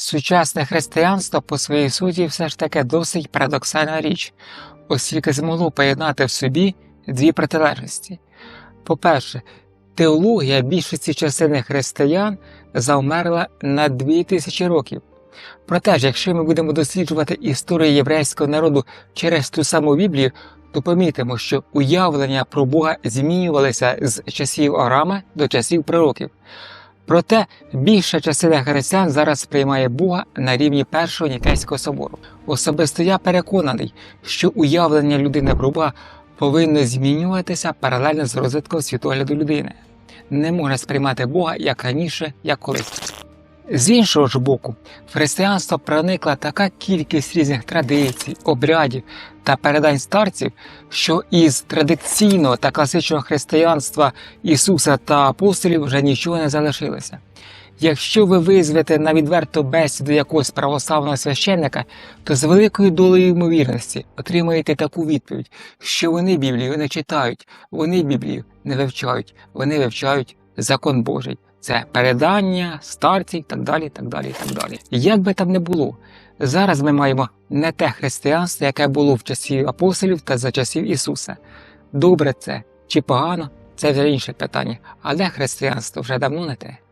Сучасне християнство по своїй суті все ж таки досить парадоксальна річ, оскільки змогло поєднати в собі дві протилежності. По-перше, теологія більшості частини християн завмерла на дві тисячі років. Проте ж, якщо ми будемо досліджувати історію єврейського народу через ту саму Біблію, то помітимо, що уявлення про Бога змінювалися з часів Арама до часів пророків. Проте більша частина християн зараз сприймає Бога на рівні першого Нікейського собору. Особисто я переконаний, що уявлення людини про Бога повинно змінюватися паралельно з розвитком світогляду людини. Не можна сприймати Бога як раніше, як колись. З іншого ж боку, в християнство проникла така кількість різних традицій, обрядів та передань старців, що із традиційного та класичного християнства Ісуса та апостолів вже нічого не залишилося. Якщо ви визвете на відверту бесіду якогось православного священника, то з великою долею ймовірності отримаєте таку відповідь, що вони Біблію не читають, вони Біблію не вивчають, вони вивчають закон Божий. Це передання, старців, так далі, так далі, так далі. Як би там не було, зараз ми маємо не те християнство, яке було в часів апостолів та за часів Ісуса. Добре це чи погано, це вже інше питання, але християнство вже давно не те.